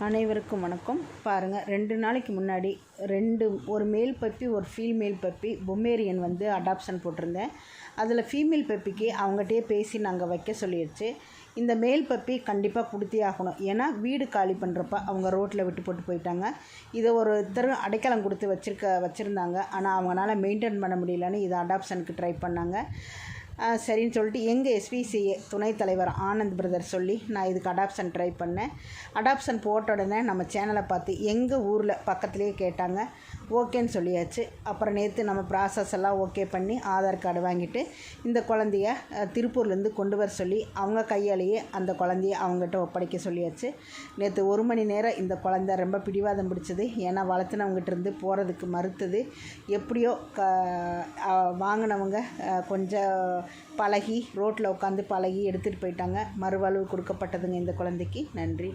அனைவருக்கும் வணக்கம். பாருங்கள் ரெண்டு நாளைக்கு முன்னாடி ரெண்டு ஒரு மேல் பப்பி ஒரு ஃபீமேல் பப்பி பொம்மேரியன் வந்து அடாப்ஷன் போட்டிருந்தேன். அதில் ஃபீமேல் பப்பிக்கு அவங்ககிட்டயே பேசி நாங்கள் வைக்க சொல்லிடுச்சு இந்த மேல் பப்பி கண்டிப்பாக கொடுத்தே ஆகணும். ஏன்னா வீடு காலி பண்ணுறப்ப அவங்க ரோட்டில் விட்டு போட்டு போயிட்டாங்க. இதை ஒருத்தர் அடைக்கலம் கொடுத்து வச்சிருக்க வச்சுருந்தாங்க. ஆனால் அவங்களால மெயின்டைன் பண்ண முடியலன்னு இதை அடாப்ஷனுக்கு ட்ரை பண்ணாங்க. சரின்னு சொல்லிட்டு எங்கள் எஸ்பிசிஏ துணைத் தலைவர் ஆனந்த் பிரதர் சொல்லி நான் இதுக்கு அடாப்ஷன் ட்ரை பண்ணேன். அடாப்ஷன் போட்ட உடனே நம்ம சேனலை பார்த்து எங்கள் ஊரில் பக்கத்துலேயே கேட்டாங்க. ஓகேன்னு சொல்லியாச்சு. அப்புறம் நேற்று நம்ம ப்ராசஸ் எல்லாம் ஓகே பண்ணி ஆதார் கார்டு வாங்கிட்டு இந்த குழந்தைய திருப்பூர்லேருந்து கொண்டு வர சொல்லி அவங்க கையாலேயே அந்த குழந்தைய அவங்ககிட்ட ஒப்படைக்க சொல்லியாச்சு. நேற்று ஒரு மணி நேரம் இந்த குழந்த ரொம்ப பிடிவாதம் பிடிச்சது. ஏன்னா வளர்த்துனவங்ககிட்ட இருந்து போகிறதுக்கு மறுத்தது. எப்படியோ க வாங்கினவங்க கொஞ்சம் பழகி ரோட்டில் உட்காந்து பழகி எடுத்துகிட்டு போயிட்டாங்க. மறுவாழ்வு கொடுக்கப்பட்டதுங்க இந்த குழந்தைக்கு. நன்றி